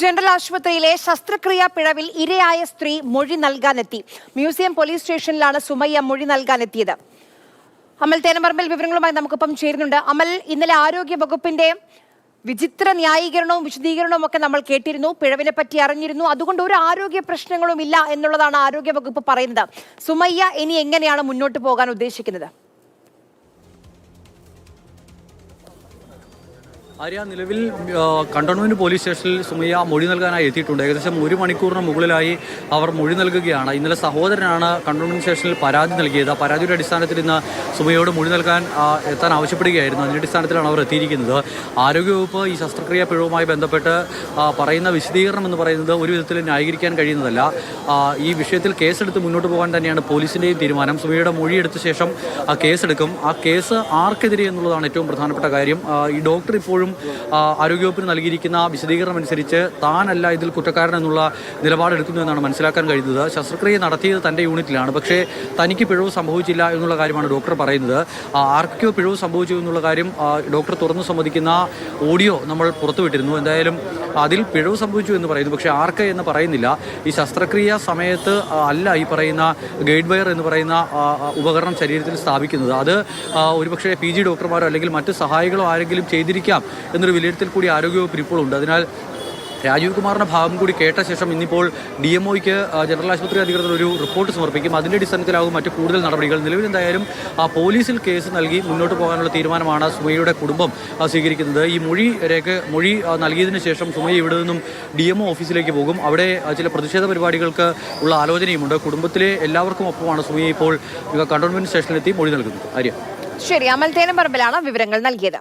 General ആശുപത്രിയിലെ ശസ്ത്രക്രിയാ പിഴവിൽ ഇരയായ സ്ത്രീ മൊഴി നൽകാനെത്തി. മ്യൂസിയം പോലീസ് സ്റ്റേഷനിലാണ് സുമയ്യ മൊഴി നൽകാനെത്തിയത്. അമൽ തേനമർമ്മൽ വിവരങ്ങളുമായി നമുക്കിപ്പം ചേരുന്നുണ്ട്. അമൽ ഇന്നലെ ആരോഗ്യ വകുപ്പിന്റെ വിചിത്ര ന്യായീകരണവും വിശദീകരണവും ഒക്കെ നമ്മൾ കേട്ടിരുന്നു. പിഴവിനെ പറ്റി അറിഞ്ഞിരുന്നു. അതുകൊണ്ട് ഒരു ആരോഗ്യ പ്രശ്നങ്ങളും ഇല്ല എന്നുള്ളതാണ് ആരോഗ്യ വകുപ്പ് പറയുന്നത്. സുമയ്യ ഇനി എങ്ങനെയാണ് മുന്നോട്ട് പോകാൻ ഉദ്ദേശിക്കുന്നത്? ആര്യ നിലവിൽ കണ്ടോൺമെന്റ് പോലീസ് സ്റ്റേഷനിൽ സുമയ്യ മൊഴി നൽകാനായി എത്തിയിട്ടുണ്ട്. ഏകദേശം ഒരു മണിക്കൂറിന് മുകളിലായി അവർ മൊഴി നൽകുകയാണ്. ഇന്നലെ സഹോദരനാണ് കണ്ടോൺമെന്റ് സ്റ്റേഷനിൽ പരാതി നൽകിയത്. പരാതിയുടെ അടിസ്ഥാനത്തിൽ ഇന്ന് സുമയോട് മൊഴി നൽകാൻ എത്താൻ ആവശ്യപ്പെടുകയായിരുന്നു. അതിന്റെ അടിസ്ഥാനത്തിലാണ് അവർ എത്തിയിരിക്കുന്നത്. ആരോഗ്യവകുപ്പ് ഈ ശസ്ത്രക്രിയ പിഴവുമായി ബന്ധപ്പെട്ട് പറയുന്ന വിശദീകരണം എന്ന് പറയുന്നത് ഒരു വിധത്തിൽ ന്യായീകരിക്കാൻ കഴിയുന്നതല്ല. ഈ വിഷയത്തിൽ കേസെടുത്ത് മുന്നോട്ട് പോകാൻ തന്നെയാണ് പോലീസിന്റെയും തീരുമാനം. സുമയയുടെ മൊഴി എടുത്ത ശേഷം കേസെടുക്കും. ആ കേസ് ആർക്കെതിരെ എന്നുള്ളതാണ് ഏറ്റവും പ്രധാനപ്പെട്ട കാര്യം. ഈ ഡോക്ടർ ഇപ്പോഴും ആ, ആരോഗ്യവകുപ്പിന് നൽകിയിരിക്കുന്ന വിശദീകരണം അനുസരിച്ച് താനല്ല ഇതിൽ കുറ്റക്കാരൻ എന്നുള്ള നിലപാടെടുക്കുന്നു എന്നാണ് മനസ്സിലാക്കാൻ കഴിയുന്നത്. ശസ്ത്രക്രിയ നടത്തിയത് തന്റെ യൂണിറ്റിലാണ്. പക്ഷേ തനിക്ക് പിഴവ് സംഭവിച്ചില്ല എന്നുള്ള കാര്യമാണ് ഡോക്ടർ പറയുന്നത്. ആർക്കോ പിഴവ് സംഭവിച്ചു എന്നുള്ള കാര്യം ഡോക്ടർ തുറന്നു സമ്മതിക്കുന്ന ഓഡിയോ നമ്മൾ പുറത്തുവിട്ടിരുന്നു. എന്തായാലും അതിൽ പിഴവ് സംഭവിച്ചു എന്ന് പറയുന്നു. പക്ഷേ ആർക്ക് എന്ന് പറയുന്നില്ല. ഈ ശസ്ത്രക്രിയ സമയത്ത് അല്ല ഈ പറയുന്ന ഗൈഡ് വയർ എന്ന് പറയുന്ന ഉപകരണം ശരീരത്തിൽ സ്ഥാപിക്കുന്നത്. അത് ഒരുപക്ഷെ പി ജി ഡോക്ടർമാരോ അല്ലെങ്കിൽ മറ്റ് സഹായികളോ ആരെങ്കിലും ചെയ്തിരിക്കാം. എന്നൊരു വിലയിരുത്തൽ കൂടി ആരോഗ്യവകുപ്പിന് ഇപ്പോൾ ഉണ്ട്. അതിനാൽ രാജീവ് കുമാറിന്റെ ഭാഗം കൂടി കേട്ട ശേഷം ഇന്നിപ്പോൾ ഡി എം ഒയ്ക്ക് ജനറൽ ആശുപത്രി അധികൃതർ ഒരു റിപ്പോർട്ട് സമർപ്പിക്കും. അതിന്റെ അടിസ്ഥാനത്തിലാവും മറ്റു കൂടുതൽ നടപടികൾ. നിലവിൽ എന്തായാലും ആ പോലീസിൽ കേസ് നൽകി മുന്നോട്ട് പോകാനുള്ള തീരുമാനമാണ് സുമയുടെ കുടുംബം സ്വീകരിക്കുന്നത്. ഈ മൊഴി രേഖ മൊഴി നൽകിയതിന് ശേഷം സുമയ ഇവിടെ നിന്നും ഡി എം ഒ ഓഫീസിലേക്ക് പോകും. അവിടെ ചില പ്രതിഷേധ പരിപാടികൾക്ക് ഉള്ള ആലോചനയുമുണ്ട്. കുടുംബത്തിലെ എല്ലാവർക്കും ഒപ്പമാണ് സുമയ ഇപ്പോൾ കണ്ടോൺമെന്റ് സ്റ്റേഷനിലെത്തി മൊഴി നൽകുന്നത്. ആര്യ. ശരി അമൽ തേനം പറമ്പിലാണ് വിവരങ്ങൾ നൽകിയത്.